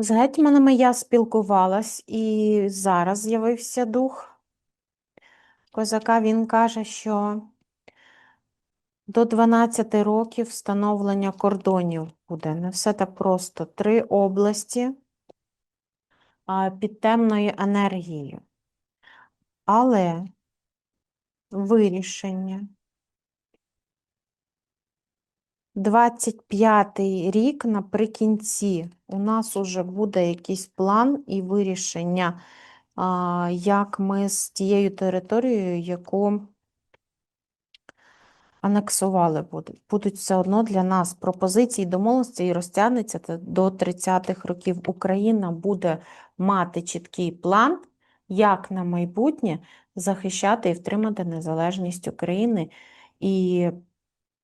З гетьманами я спілкувалась, і зараз з'явився дух козака. Він каже, що до 12 років встановлення кордонів буде. Не все так просто. Три області під темною енергією. Але вирішення 25-й рік наприкінці у нас уже буде якийсь план і вирішення, як ми з тією територією, яку анексували будуть. Будуть все одно для нас пропозиції домовленості і розтягнеться до 30-х років. Україна буде мати чіткий план, як на майбутнє захищати і втримати незалежність України. І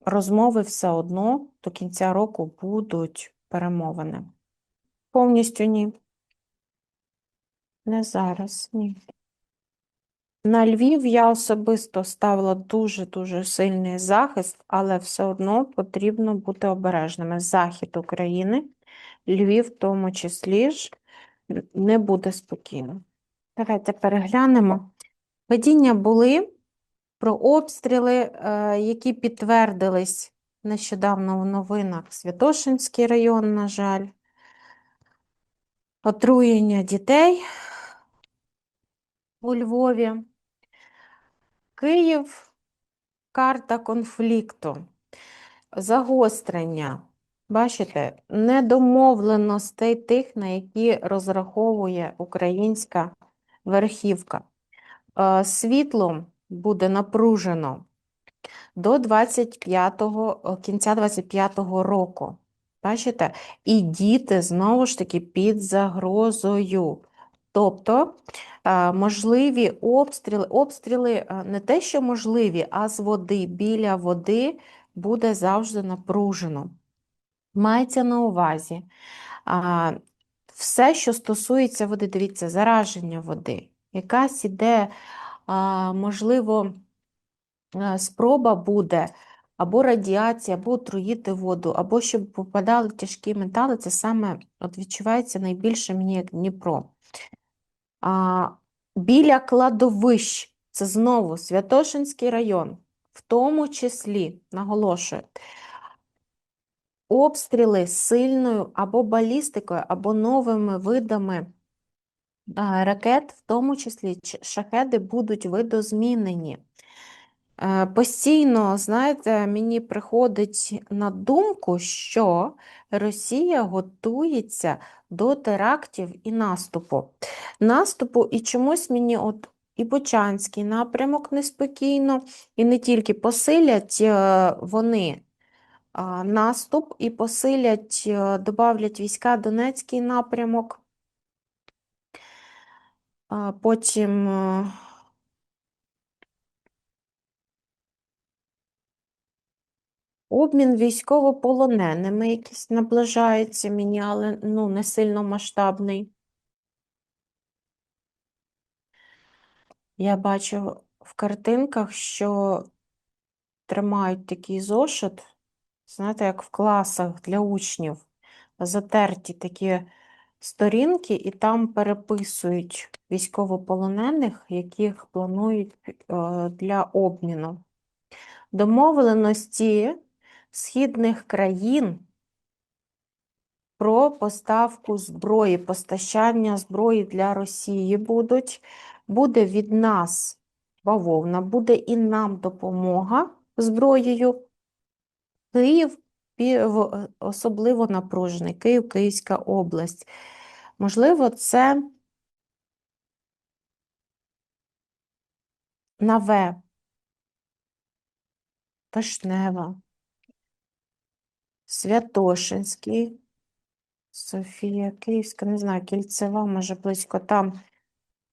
розмови все одно до кінця року будуть перемовини. Повністю ні. Не зараз, ні. На Львів я особисто ставила дуже-дуже сильний захист, але все одно потрібно бути обережними. Захід України, Львів в тому числі ж, не буде спокійно. Давайте переглянемо. Видіння були про обстріли, е, які підтвердились нещодавно в новинах. Святошинський район, на жаль, отруєння дітей у Львові. Київ, карта конфлікту, загострення. Бачите, недомовленостей тих, на які розраховує українська верхівка. Е, Світло буде напружено до 25-го, кінця 25-го року. Бачите? І діти знову ж таки під загрозою. Тобто, е, можливі обстріли, обстріли е, не те, що можливі, а з води, біля води буде завжди напружено. Мається на увазі, все, що стосується води, дивіться, зараження води, якась іде, можливо, е, спроба буде або радіація, або отруїти воду, або щоб попадали тяжкі метали, це саме от відчувається найбільше мені як Дніпро. А, біля кладовищ, це знову Святошинський район, в тому числі, наголошую, обстріли сильною або балістикою, або новими видами ракет, в тому числі шахеди, будуть видозмінені. Е, Постійно, знаєте, мені приходить на думку, що Росія готується до терактів і наступу. Наступу, і чомусь мені от і Бучанський напрямок неспокійно, і не тільки посилять е, вони наступ, і посилять, е, добавлять війська Донецький напрямок. Потім. е, Обмін військовополоненими якийсь наближається мені, але ну, не сильно масштабний. Я бачу в картинках, що тримають такий зошит, знаєте, як в класах для учнів, затерті такі сторінки, і там переписують військовополонених, яких планують е, для обміну. Домовленості східних країн про поставку зброї, постачання зброї для Росії будуть. Буде від нас бавовна, буде і нам допомога зброєю. Київ особливо напружений, Київ, Київська область. Можливо, це Наве, Вишнева, Святошинський, Софія, Київська, не знаю, Кільцева, може близько там,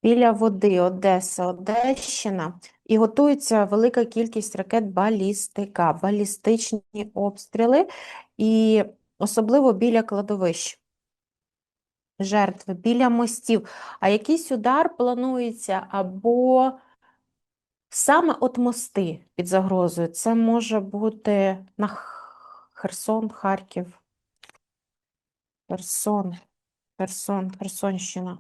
біля води, Одеса, Одещина. І готується велика кількість ракет балістика, балістичні обстріли, і особливо біля кладовищ. Жертви, біля мостів. А якийсь удар планується або саме от мости під загрозою. Це може бути на Херсон, Харків. Херсон, Херсон, Херсонщина.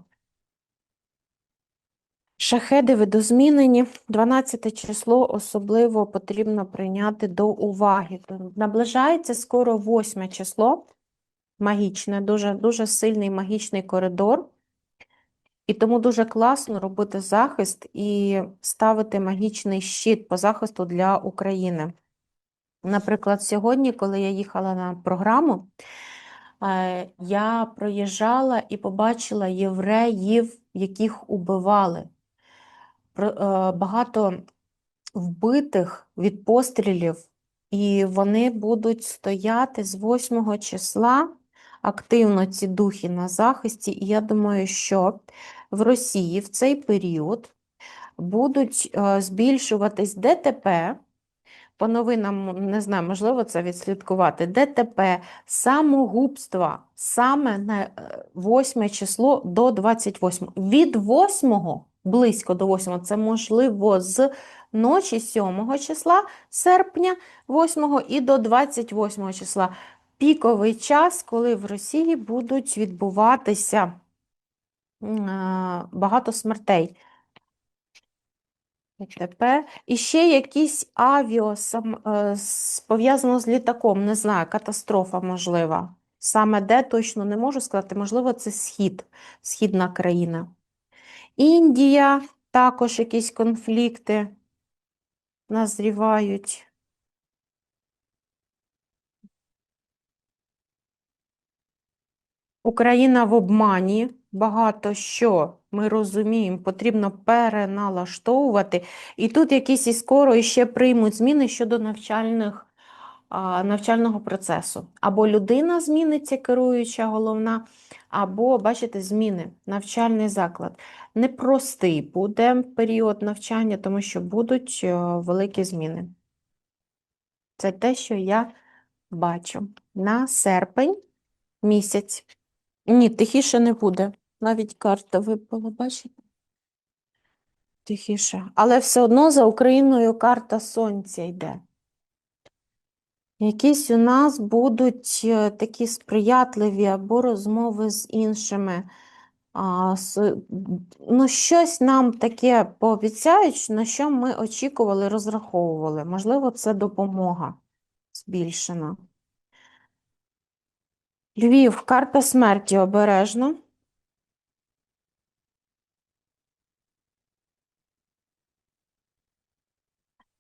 Шахеди видозмінені. 12 число особливо потрібно прийняти до уваги. Наближається скоро 8 число. Магічне, дуже, дуже сильний магічний коридор. І тому дуже класно робити захист і ставити магічний щит по захисту для України. Наприклад, сьогодні, коли я їхала на програму, е, я проїжджала і побачила євреїв, яких убивали. Е, Багато вбитих від пострілів, і вони будуть стояти з 8 числа активно ці духи на захисті. І я думаю, що в Росії в цей період будуть е, збільшуватись ДТП. По новинам, не знаю, можливо, це відслідкувати. ДТП, самогубства саме на 8 число до 28. Від 8 близько до 8, це можливо з ночі 7 числа серпня 8 і до 28 числа. Піковий час, коли в Росії будуть відбуватися багато смертей. ДТП. І ще якісь авіо сам, е, пов'язано з літаком, не знаю, катастрофа можлива. Саме де точно не можу сказати, можливо, це схід, східна країна. Індія, також якісь конфлікти назрівають. Україна в обмані. Багато що ми розуміємо, потрібно переналаштовувати. І тут якісь і скоро іще приймуть зміни щодо навчальних, навчального процесу. Або людина зміниться, керуюча головна, або, бачите, зміни, навчальний заклад. Непростий буде період навчання, тому що будуть е, великі зміни. Це те, що я бачу на серпень місяць. Ні, тихіше не буде. Навіть карта випала, бачите? Тихіше. Але все одно за Україною карта сонця йде. Якісь у нас будуть е, такі сприятливі або розмови з іншими. А, ну, щось нам таке пообіцяють, на що ми очікували, розраховували. Можливо, це допомога збільшена. Львів, карта смерті обережно.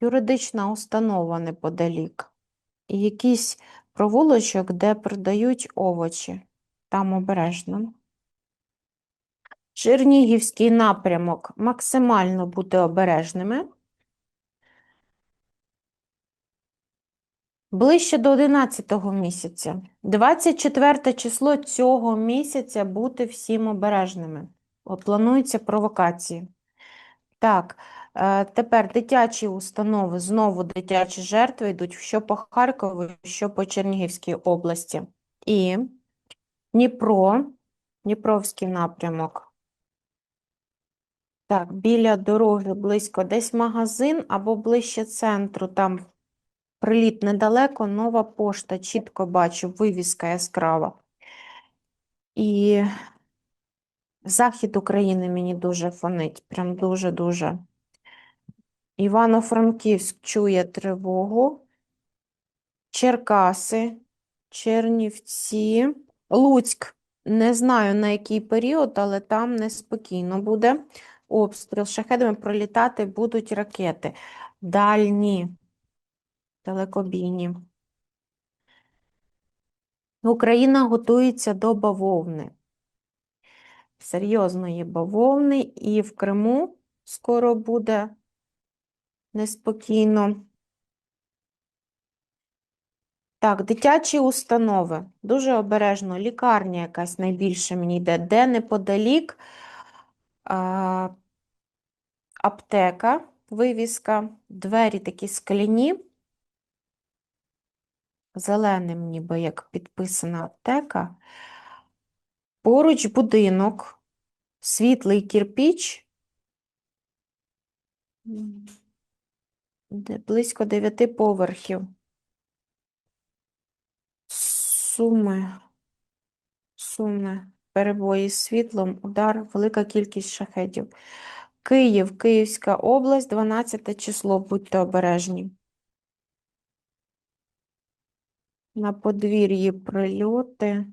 Юридична установа неподалік. І якийсь провулочок, де продають овочі. Там обережно. Чернігівський напрямок. Максимально бути обережними. Ближче до 11 місяця. 24 число цього місяця бути всім обережними. Плануються провокації. Так, е, тепер дитячі установи, знову дитячі жертви йдуть що по Харкову, що по Чернігівській області. І Дніпро, Дніпровський напрямок. Так, біля дороги близько десь магазин або ближче центру, там приліт недалеко, нова пошта, чітко бачу, вивіска яскрава. І захід України мені дуже фонить, прям дуже-дуже. Івано-Франківськ чує тривогу. Черкаси, Чернівці, Луцьк. Не знаю на який період, але там неспокійно буде. Обстріл шахедами пролітати будуть ракети. Дальні, далекобійні. Україна готується до бавовни. Серйозної бавовни. І в Криму скоро буде неспокійно. Так, дитячі установи. Дуже обережно. Лікарня якась найбільше мені йде. Де неподалік а, аптека, вивіска, двері такі скляні. Зеленим ніби як підписана аптека. Поруч будинок, світлий кірпіч. Близько дев'яти поверхів. Суми. Суми. перебої з світлом, удар, велика кількість шахедів. Київ, Київська область, 12 число, будьте обережні. На подвір'ї прильоти.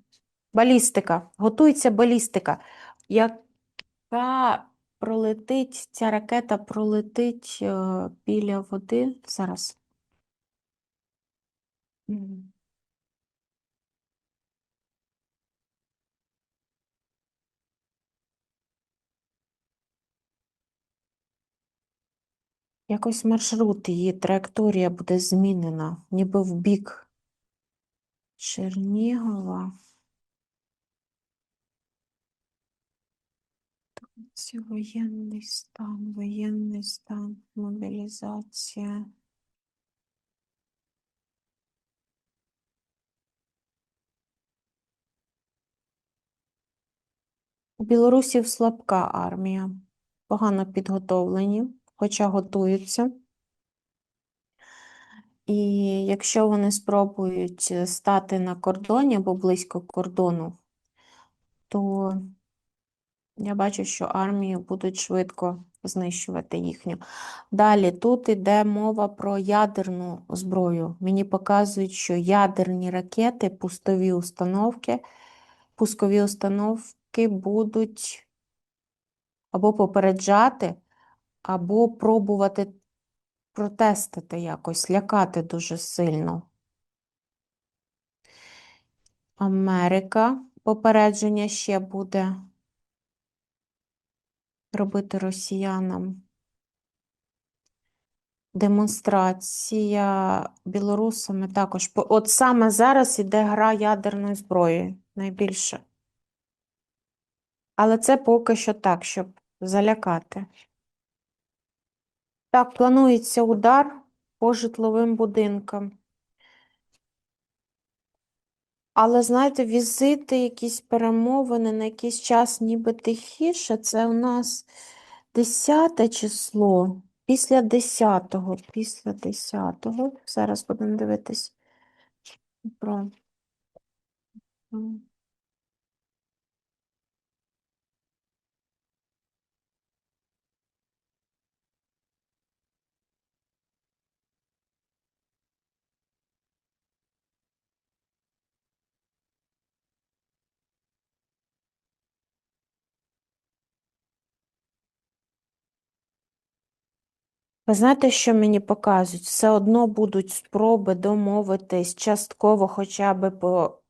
Балістика. Готується балістика. Яка пролетить, ця ракета пролетить е, біля води. Зараз. Якось маршрут, її траєкторія буде змінена, ніби в бік Чернігова. Це воєнний стан, воєнний стан, мобілізація. У білорусів слабка армія, погано підготовлені, хоча готуються. І якщо вони спробують е, стати на кордоні або близько кордону, то я бачу, що армію будуть швидко знищувати їхню. Далі тут йде мова про ядерну зброю. Мені показують, що ядерні ракети, пустові установки, пускові установки будуть або попереджати, або пробувати протестити якось, лякати дуже сильно. Америка попередження ще буде робити росіянам. Демонстрація білорусами також. От саме зараз іде гра ядерною зброєю найбільше. Але це поки що так, щоб залякати. Так, планується удар по житловим будинкам. Але, знаєте, візити, якісь перемовини на якийсь час ніби тихіше. Це у нас 10 число. Після 10-го. Після 10-го. Зараз будемо дивитись. Про... Ви знаєте, що мені показують? Все одно будуть спроби домовитись частково хоча б по...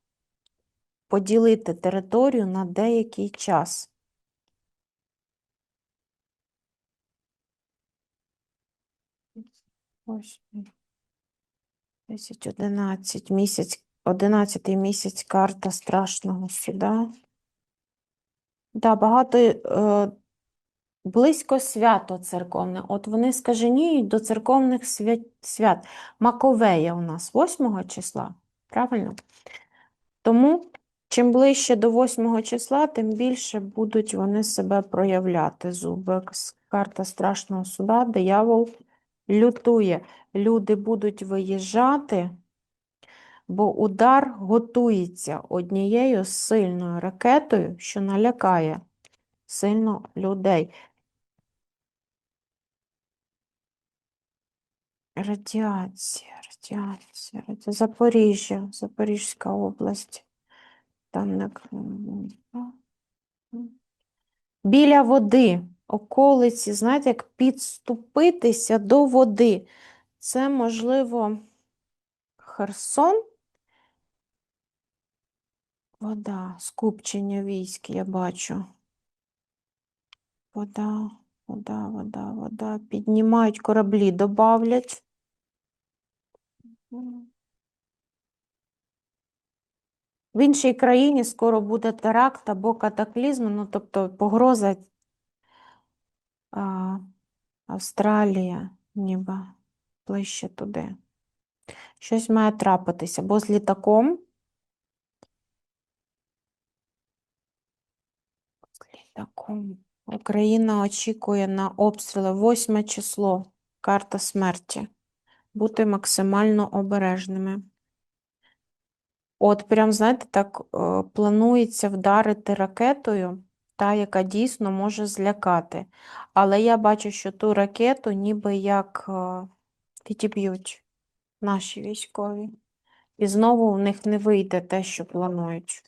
поділити територію на деякий час. Ось. 10, 11 місяць, 11 місяць карта страшного суда. Да, багато е, близько свято церковне. От вони скаженіють до церковних свят. Маковея у нас 8 числа, правильно? Тому чим ближче до 8 числа, тим більше будуть вони себе проявляти. Зубик, карта страшного суда, диявол лютує. Люди будуть виїжджати, бо удар готується однією сильною ракетою, що налякає сильно людей. Радіація, радіація, радіація. Запоріжжя, Запорізька область. Там не Біля води, околиці, знаєте, як підступитися до води. Це, можливо, Херсон. Вода, скупчення військ, я бачу. Вода, вода, вода, вода. Піднімають кораблі, добавлять. В іншій країні скоро буде теракт або катаклізм, ну, тобто погроза а, Австралія, ніби ближче туди. Щось має трапитися, бо з літаком. З літаком. Україна очікує на обстріли. Восьме число. Карта смерті. Бути максимально обережними. От прям, знаєте, так е, планується вдарити ракетою, та, яка дійсно може злякати. Але я бачу, що ту ракету ніби як е, відіб'ють наші військові. І знову в них не вийде те, що планують.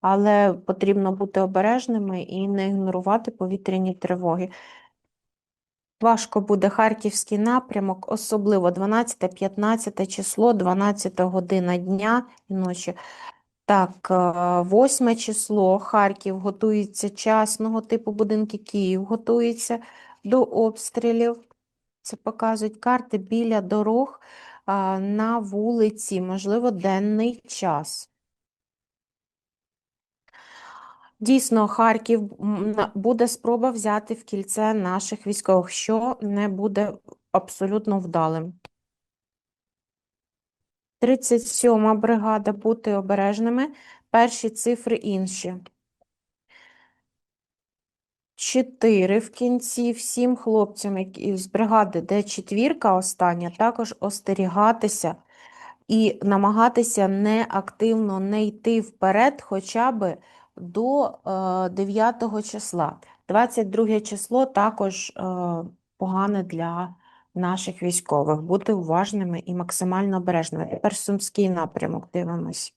Але потрібно бути обережними і не ігнорувати повітряні тривоги. Важко буде Харківський напрямок, особливо 12-15 число, 12 година дня і ночі. Так, 8 число Харків готується частного типу будинки, Київ готується до обстрілів. Це показують карти біля дорог на вулиці, можливо, денний час. Дійсно, Харків буде спроба взяти в кільце наших військових, що не буде абсолютно вдалим. 37-ма бригада, бути обережними. Перші цифри інші. 4 в кінці. Всім хлопцям з бригади, де четвірка остання, також остерігатися і намагатися не активно не йти вперед хоча б до е, 9 числа. 22 число також е, погане для наших військових. Бути уважними і максимально обережними. Тепер Сумський напрямок дивимось.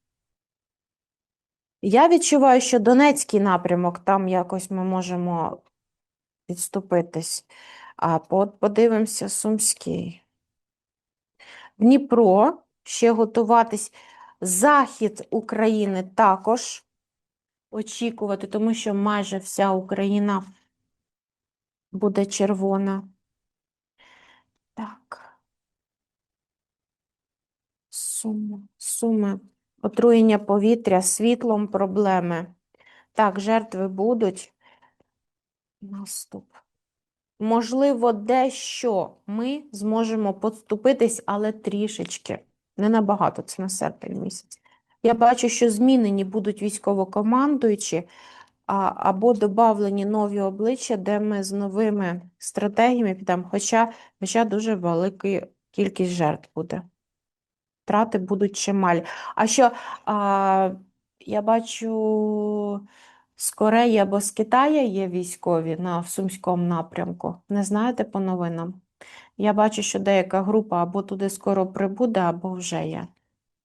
Я відчуваю, що Донецький напрямок, там якось ми можемо відступитись. А подивимося Сумський. Дніпро, ще готуватись. Захід України також очікувати, тому що майже вся Україна буде червона. Так. Суми, суми. Отруєння повітря, світлом проблеми. Так, жертви будуть. Наступ. Можливо, дещо ми зможемо подступитись, але трішечки. Не набагато, це на серпень місяць. Я бачу, що змінені будуть військовокомандуючі, або додавлені нові обличчя, де ми з новими стратегіями підемо, хоча, хоча дуже велика кількість жертв буде. Втрати будуть чималі. А що а, я бачу з Кореї або з Китаю є військові на в Сумському напрямку. Не знаєте по новинам? Я бачу, що деяка група або туди скоро прибуде, або вже є.